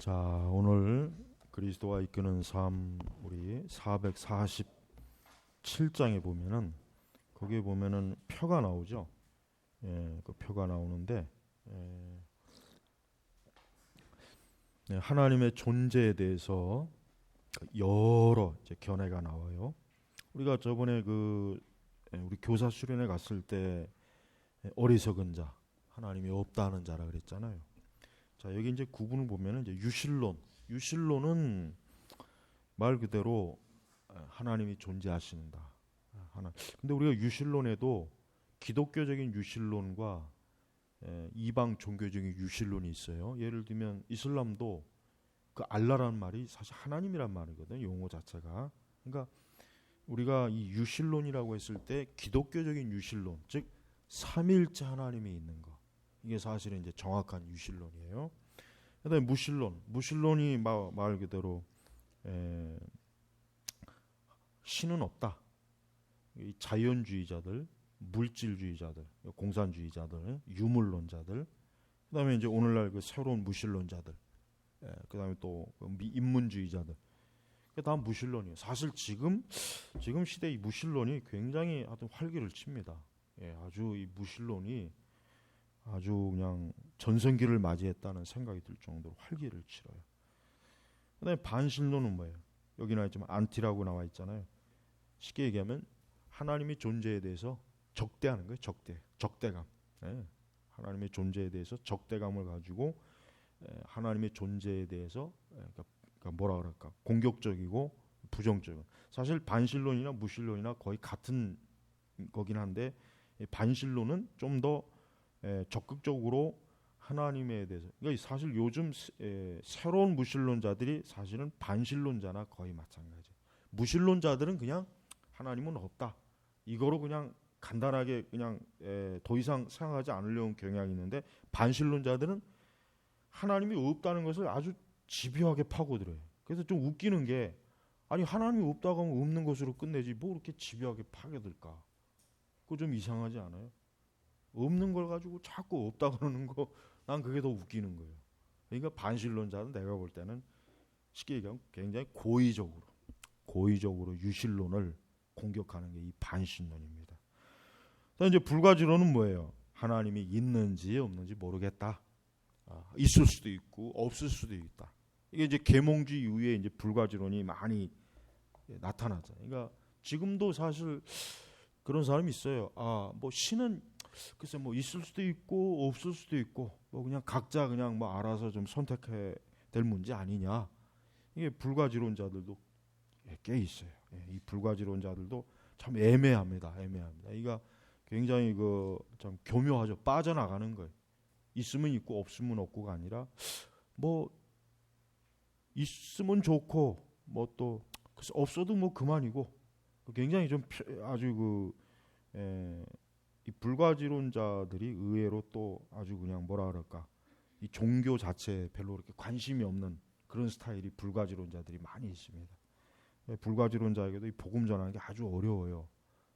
자, 오늘 그리스도와 이끄는 삶 우리 447장에 보면은 거기에 보면은 표가 나오죠. 예, 그 표가 나오는데 예, 네, 하나님의 존재에 대해서 여러 견해가 나와요. 우리가 저번에 그 예, 우리 교사 수련회 갔을 때 예, 어리석은 자, 하나님이 없다는 자라 그랬잖아요. 자 여기 이제 구분을 보면은 이제 유실론, 유실론은 말 그대로 아, 하나님이 존재하시는다. 아, 하나. 근데 우리가 유실론에도 기독교적인 유실론과 에, 이방 종교적인 유실론이 있어요. 예를 들면 이슬람도 그 알라라는 말이 사실 하나님이란 말이거든요. 용어 자체가. 그러니까 우리가 이 유실론이라고 했을 때 기독교적인 유실론, 즉 삼일째 하나님이 있는 거. 이게 사실은 이제 정확한 유실론이에요. 그다음에 무실론, 무실론이 마, 말 그대로 에, 신은 없다. 이 자연주의자들, 물질주의자들, 공산주의자들, 유물론자들, 그다음에 이제 오늘날 그 새로운 무실론자들, 예, 그다음에 또 인문주의자들, 그다 무실론이에요. 사실 지금 지금 시대 이 무실론이 굉장히 하여튼 활기를 칩니다. 예, 아주 이 무실론이 아주 그냥 전성기를 맞이했다는 생각이 들 정도로 활기를 치러요. 그다음에 반신론은 뭐예요? 여기 나와 있지만 안티라고 나와 있잖아요. 쉽게 얘기하면 하나님의 존재에 대해서 적대하는 거예요. 적대, 적대감. 예. 하나님의 존재에 대해서 적대감을 가지고 예, 하나님의 존재에 대해서 예, 그러니까, 그러니까 뭐라 그럴까 공격적이고 부정적인. 사실 반신론이나 무신론이나 거의 같은 거긴 한데 반신론은 좀더 에, 적극적으로 하나님에 대해서 그러니까 사실 요즘 에, 새로운 무신론자들이 사실은 반신론자나 거의 마찬가지. 무신론자들은 그냥 하나님은 없다. 이거로 그냥 간단하게 그냥 에, 더 이상 생각하지 않으려는 경향이 있는데 반신론자들은 하나님이 없다는 것을 아주 집요하게 파고들어요. 그래서 좀 웃기는 게 아니 하나님이 없다고 하면 없는 것으로 끝내지 뭐 이렇게 집요하게 파고들까? 그거 좀 이상하지 않아요? 없는 걸 가지고 자꾸 없다 그러는 거 난 그게 더 웃기는 거예요. 그러니까 반신론자는 내가 볼 때는 쉽게 얘기하면 굉장히 고의적으로 고의적으로 유실론을 공격하는 게 이 반신론입니다. 이제 불가지론은 뭐예요? 하나님이 있는지 없는지 모르겠다. 아, 있을 수도 있고 없을 수도 있다. 이게 이제 계몽주의 이후에 이제 불가지론이 많이 나타나죠. 그러니까 지금도 사실 그런 사람이 있어요. 아, 뭐 신은 글쎄 뭐 있을 수도 있고 없을 수도 있고 뭐 그냥 각자 그냥 뭐 알아서 좀 선택해 될 문제 아니냐. 이게 불가지론자들도 꽤 있어요. 예, 이 불가지론자들도 참 애매합니다. 애매합니다. 이가 굉장히 그 참 교묘하죠. 빠져나가는 거예요. 있으면 있고 없으면 없고가 아니라 뭐 있으면 좋고 뭐 또 없어도 뭐 그만이고 굉장히 좀 아주 그 에, 이 불가지론자들이 의외로 또 아주 그냥 뭐라 그럴까 이 종교 자체에 별로 그렇게 관심이 없는 그런 스타일이 불가지론자들이 많이 있습니다. 예, 불가지론자에게도 이 복음 전하는 게 아주 어려워요.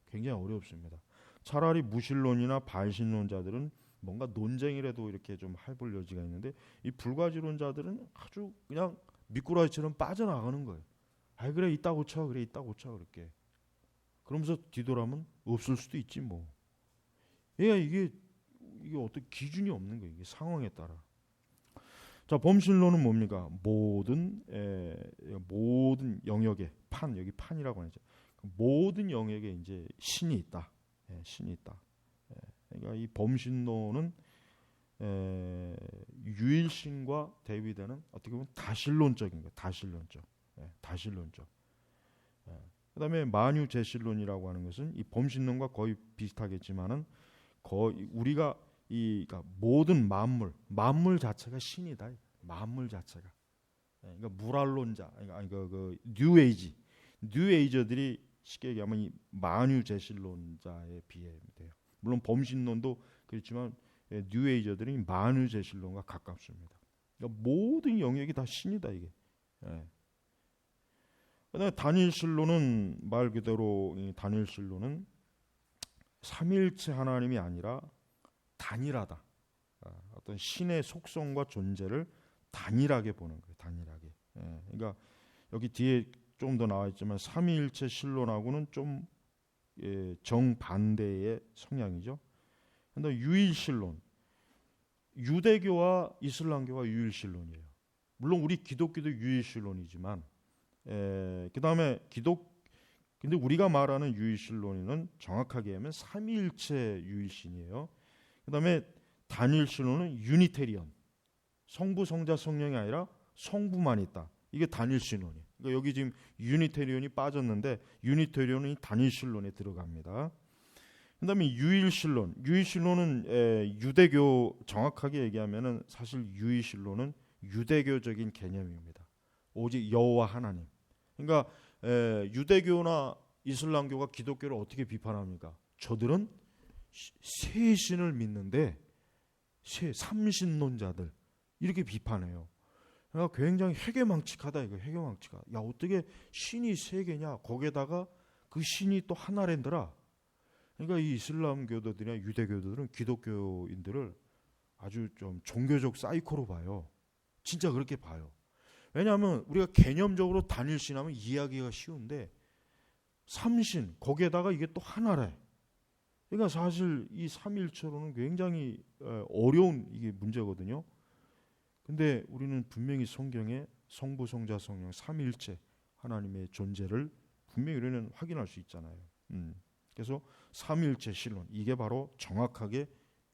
굉장히 어렵습니다. 차라리 무신론이나 반신론자들은 뭔가 논쟁이라도 이렇게 좀 해볼 여지가 있는데 이 불가지론자들은 아주 그냥 미꾸라지처럼 빠져나가는 거예요. 아 그래 있다고 쳐 그래 있다고 쳐 그렇게 그러면서 뒤돌아면 없을 수도 있지 뭐. 예, 이게 이게 어떤 기준이 없는 거예요. 이게 상황에 따라. 자, 범신론은 뭡니까? 모든 에, 모든 영역에 판 여기 판이라고 하죠. 모든 영역에 이제 신이 있다. 예, 신이 있다. 예, 그러니까 이 범신론은 에, 유일신과 대비되는 어떻게 보면 다신론적인 거예요. 다신론적. 예, 다신론적. 예. 그다음에 만유제신론이라고 하는 것은 이 범신론과 거의 비슷하겠지만은 거의 우리가 이 그러니까 모든 만물, 만물 자체가 신이다. 만물 자체가. 예, 그러니까 무랄론자, 그러니까 그, 그 뉴에이지, 뉴에이저들이 쉽게 얘기하면 이 만유제실론자에 비해 돼요. 물론 범신론도 그렇지만 예, 뉴에이저들이 만유제실론과 가깝습니다. 그러니까 모든 영역이 다 신이다 이게. 예. 그다음에 단일실론은 말 그대로 단일실론은 삼일체 하나님이 아니라 단일하다. 아, 어떤 신의 속성과 존재를 단일하게 보는 거예요. 단일하게. 예, 그러니까 여기 뒤에 좀 더 나와 있지만 삼위일체 신론하고는 좀 예, 정반대의 성향이죠. 근데 유일신론, 유대교와 이슬람교가 유일신론이에요. 물론 우리 기독교도 유일신론이지만, 그 다음에 기독 근데 우리가 말하는 유일신론은 정확하게 하면 삼위일체 유일신이에요. 그다음에 단일신론은 유니테리언. 성부, 성자, 성령이 아니라 성부만 있다. 이게 단일신론이에요. 그러니까 여기 지금 유니테리언이 빠졌는데 유니테리언이 단일신론에 들어갑니다. 그다음에 유일신론. 유일신론은 에, 유대교 정확하게 얘기하면은 사실 유일신론은 유대교적인 개념입니다. 오직 여호와 하나님. 그러니까 에, 유대교나 이슬람교가 기독교를 어떻게 비판합니까? 저들은 세 신을 믿는데 세 삼신론자들 이렇게 비판해요. 그러니까 굉장히 회개망측하다 이거 회개망측하. 야 어떻게 신이 세 개냐? 거기에다가 그 신이 또 하나랜더라. 그러니까 이 이슬람교도들이나 유대교도들은 기독교인들을 아주 좀 종교적 사이코로 봐요. 진짜 그렇게 봐요. 왜냐하면 우리가 개념적으로 단일신하면 이해하기가 쉬운데 삼신 거기에다가 이게 또 하나래. 그러니까 사실 이 삼일체로는 굉장히 어려운 이게 문제거든요. 근데 우리는 분명히 성경에 성부, 성자, 성령 삼일체 하나님의 존재를 분명히 우리는 확인할 수 있잖아요. 음. 그래서 삼일체 신론 이게 바로 정확하게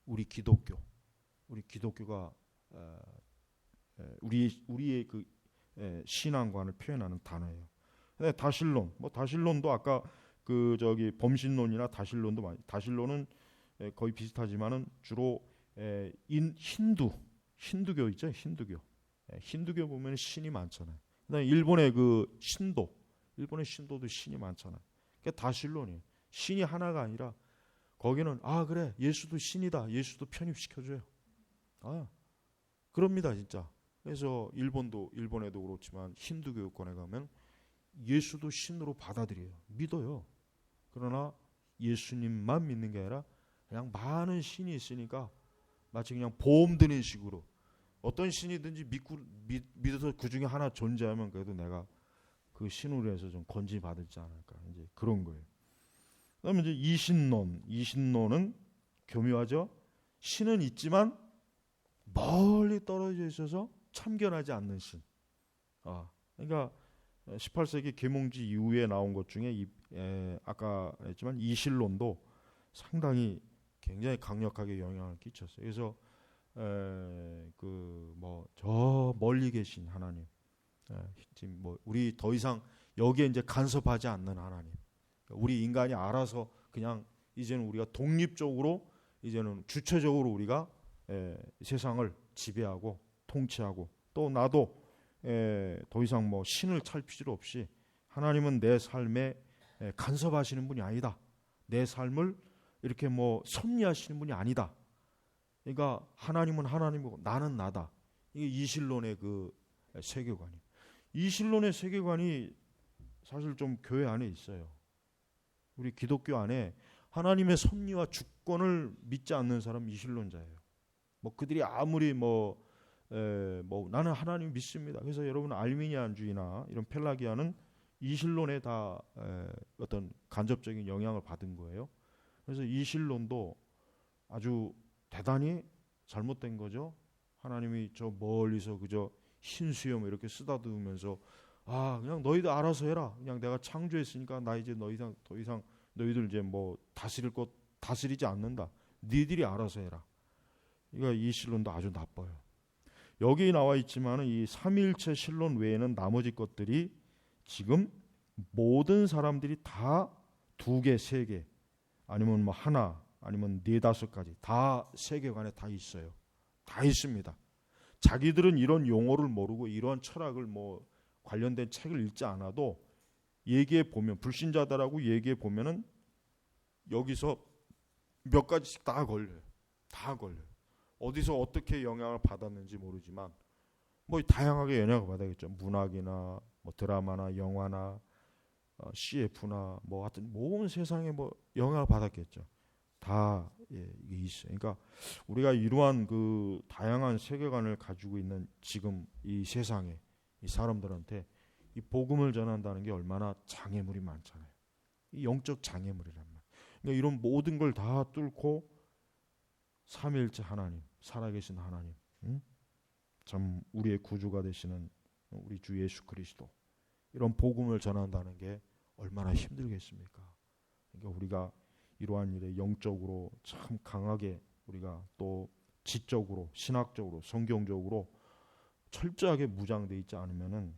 우리 기독교, 우리 기독교가 우리 우리의 그 신앙관을 표현하는 단어예요. 네, 다실론, 뭐 다실론도 아까 그 저기 범신론이나 다실론도 많이 다실론은 거의 비슷하지만은 주로 인 힌두 힌두교 있죠 힌두교 힌두교 보면 신이 많잖아요. 그다음에 일본의 그 신도 일본의 신도도 신이 많잖아요. 그게 다실론이에요. 신이 하나가 아니라 거기는 아 그래 예수도 신이다 예수도 편입시켜줘요. 아 그럽니다 진짜. 그래서 일본도 일본에도 그렇지만 힌두 교육권에 가면 예수도 신으로 받아들여요. 믿어요. 그러나 예수님만 믿는 게 아니라 그냥 많은 신이 있으니까 마치 그냥 보험 드는 식으로 어떤 신이든지 믿고 믿, 믿어서 그 중에 하나 존재하면 그래도 내가 그 신으로 해서 좀 건지 받을지 않을까 이제 그런 거예요. 그다음에 이제 이신론, 이신론은 교묘하죠. 신은 있지만 멀리 떨어져 있어서 참견하지 않는 신. 아, 그러니까 18세기 계몽지 이후에 나온 것 중에 이, 에, 아까 했지만 이신론도 상당히 굉장히 강력하게 영향을 끼쳤어요. 그래서 그 뭐 저 멀리 계신 하나님, 에, 지금 뭐 우리 더 이상 여기에 이제 간섭하지 않는 하나님, 우리 인간이 알아서 그냥 이제는 우리가 독립적으로 이제는 주체적으로 우리가 에, 세상을 지배하고 통치하고 또 나도 에, 더 이상 뭐 신을 찰 필요 없이 하나님은 내 삶에 에, 간섭하시는 분이 아니다. 내 삶을 이렇게 뭐 섭리하시는 분이 아니다. 그러니까 하나님은 하나님이고 나는 나다. 이게 이신론의 그 세계관이. 이신론의 세계관이 사실 좀 교회 안에 있어요. 우리 기독교 안에 하나님의 섭리와 주권을 믿지 않는 사람 이신론자예요. 뭐 그들이 아무리 뭐, 에, 뭐 나는 하나님 믿습니다. 그래서 여러분 알미니안주의나 이런 펠라기아는 이신론에 다 에, 어떤 간접적인 영향을 받은 거예요. 그래서 이신론도 아주 대단히 잘못된 거죠. 하나님이 저 멀리서 그저 흰 수염 이렇게 쓰다듬으면서 아 그냥 너희들 알아서 해라. 그냥 내가 창조했으니까 나 이제 너 이상 더 이상 너희들 이제 뭐 다스릴 것 다스리지 않는다. 니들이 알아서 해라. 이거 이 신론도 아주 나빠요. 여기 나와 있지만은 이 삼일체 신론 외에는 나머지 것들이 지금 모든 사람들이 다 두 개, 세 개, 아니면 뭐 하나, 아니면 네 다섯 가지 다 세계관에 다 있어요. 다 있습니다. 자기들은 이런 용어를 모르고 이러한 철학을 뭐 관련된 책을 읽지 않아도 얘기해 보면 불신자다라고 얘기해 보면은 여기서 몇 가지씩 다 걸려요. 다 걸려요. 어디서 어떻게 영향을 받았는지 모르지만 뭐 다양하게 영향을 받았겠죠. 문학이나 뭐 드라마나 영화나 어, CF나 뭐 하여튼 모든 세상에 뭐 영향을 받았겠죠. 다 예, 이게 있어요. 그러니까 우리가 이러한 그 다양한 세계관을 가지고 있는 지금 이 세상에 이 사람들한테 이 복음을 전한다는 게 얼마나 장애물이 많잖아요. 이 영적 장애물이란 말. 그러니까 이런 모든 걸 다 뚫고 삼위일체 하나님, 살아계신 하나님, 응? 참 우리의 구주가 되시는 우리 주 예수 그리스도 이런 복음을 전한다는 게 얼마나 힘들겠습니까? 그러니까 우리가 이러한 일에 영적으로 참 강하게 우리가 또 지적으로 신학적으로 성경적으로 철저하게 무장돼 있지 않으면은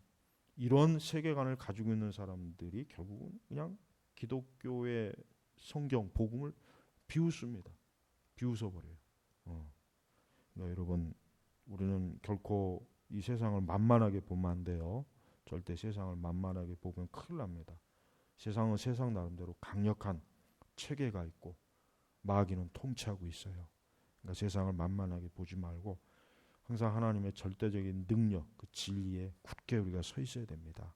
이런 세계관을 가지고 있는 사람들이 결국은 그냥 기독교의 성경 복음을 비웃습니다. 비웃어 버려요. 어. 그러니까 여러분 우리는 결코 이 세상을 만만하게 보면 안 돼요. 절대 세상을 만만하게 보면 큰일 납니다. 세상은 세상 나름대로 강력한 체계가 있고 마귀는 통치하고 있어요. 그러니까 세상을 만만하게 보지 말고 항상 하나님의 절대적인 능력, 그 진리에 굳게 우리가 서 있어야 됩니다.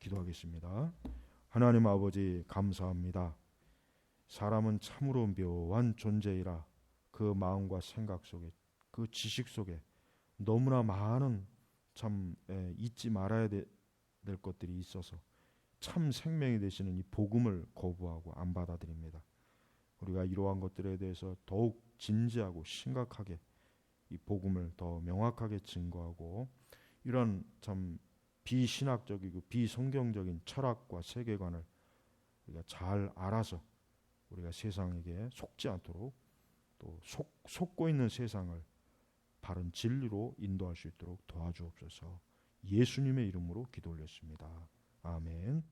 기도하겠습니다. 하나님 아버지 감사합니다. 사람은 참으로 묘한 존재이라 그 마음과 생각 속에 그 지식 속에 너무나 많은 참 에, 잊지 말아야 되, 될 것들이 있어서 참 생명이 되시는 이 복음을 거부하고 안 받아들입니다. 우리가 이러한 것들에 대해서 더욱 진지하고 심각하게 이 복음을 더 명확하게 증거하고 이런 참 비신학적이고 비성경적인 철학과 세계관을 우리가 잘 알아서 우리가 세상에게 속지 않도록 또 속, 속고 있는 세상을 바른 진리로 인도할 수 있도록 도와주옵소서. 예수님의 이름으로 기도 올렸습니다. 아멘.